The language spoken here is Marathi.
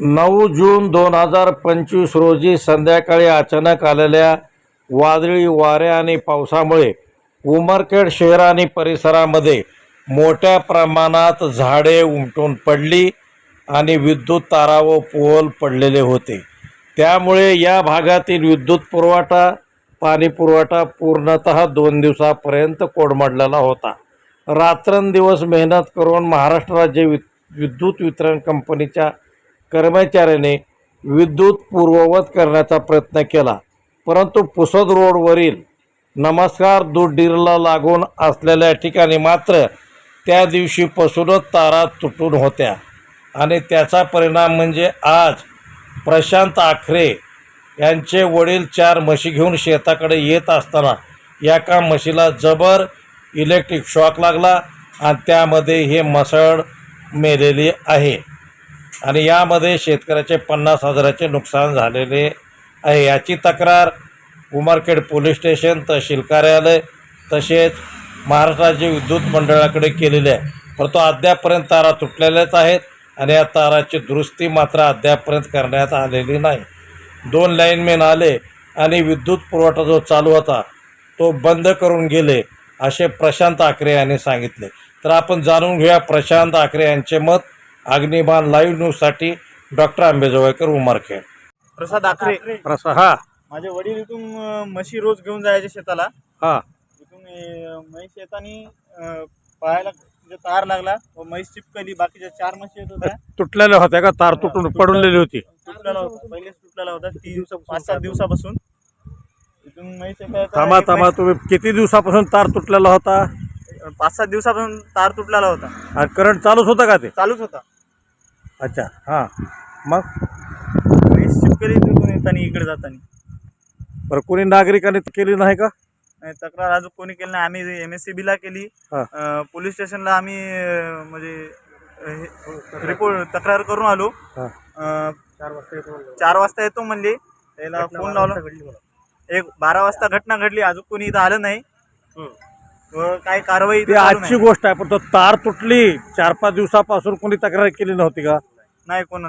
नऊ जून दोन हजार पंचवीस रोजी संध्याकाळी अचानक आलेल्या वादळी वारे आणि पावसामुळे उमरखेड शहर आणि परिसरामध्ये मोठ्या प्रमाणात झाडे उमटून पडली आणि विद्युत तारा व पोल पडलेले होते. त्यामुळे या भागातील विद्युत पुरवठा पाणी पुरवठा पूर्णतः दोन दिवसापर्यंत कोडमडलेला होता. रात्रंदिवस मेहनत करून महाराष्ट्र राज्य वि विद्युत वितरण कंपनीच्या कर्मचाऱ्याने विद्युत पूर्ववत करण्याचा प्रयत्न केला परंतु पुसद रोडवरील नमस्कार दुडीरला डीरला लागून असलेल्या ठिकाणी मात्र त्या दिवशीपासूनच तारा तुटून होत्या. आणि त्याचा परिणाम म्हणजे आज प्रशांत आखरे यांचे वडील चार म्हशी घेऊन शेताकडे येत असताना एका म्हशीला जबर इलेक्ट्रिक शॉक लागला आणि त्यामध्ये हे मसळ मेलेली आहे. आणि यामध्ये शेतकऱ्याचे पन्नास हजाराचे नुकसान झालेले आहे. याची तक्रार उमरखेड पोलीस स्टेशन तहसील कार्यालय तसेच महाराष्ट्र राज्य विद्युत मंडळाकडे केलेली आहे. परंतु अद्यापपर्यंत तारा तुटलेल्याच आहेत आणि या ताराची दुरुस्ती मात्र अद्यापपर्यंत करण्यात आलेली नाही. दोन लाईनमेन आले आणि विद्युत पुरवठा जो चालू होता तो बंद करून गेले असे प्रशांत आकरे यांनी सांगितले. तर आपण जाणून घेऊया प्रशांत आकरे यांचे मत. अग्निबाण लाईव्ह न्यूजसाठी डॉक्टर आंबेजवळकर उमरखेड. प्रसाद आखरे. प्रसा हा. माझे वडील इथून अं, म्हशी रोज घेऊन जायचे शेताला. हा. इथून अं, म्हैस येतानी अं, पायाला म्हणजे तार लागला व म्हैस चिपकली. बाकीच्या चार म्हशी येत होत्या. तुटलेल्या होत्या का? तार तुटून पडलेली होती. तुटलेला होता. पहिलेच तुटलेला होता. तीन दिवसा पाच सात दिवसापासून. इथून म्हैस येता येता थांबा एक थांबा. तुम्ही किती दिवसापासून तार तुटलेला होता? म्हैस- पाच सात दिवसापासून तार तुटलेला होता. आणि करंट चालूच होता का ते? चालूच होता. अच्छा हां. मग? म्हैस चिपकली तिथून येतानी इकडे जातानी. बरं कोणी नागरिकांनी केली नाही का? आणि तक्रार अजून कोणी केली नाही. आम्ही एम एस सी बीला केली. हा. अं, पोलीस स्टेशनला आम्ही अं, म्हणजे हे- रिपोर्ट तक्रार करून आलो. हां. अं, चार वाजता येतो म्हणले. त्याला फोन लावला. एक बारा वाजता घटना घडली. अजून कोणी इथं आलं नाही. काही कारवाई ती आजची. गोष्ट आहे पण तो तार तुटली चार पाच दिवसापासून कोणी तक्रार केली नव्हती का नाही कोण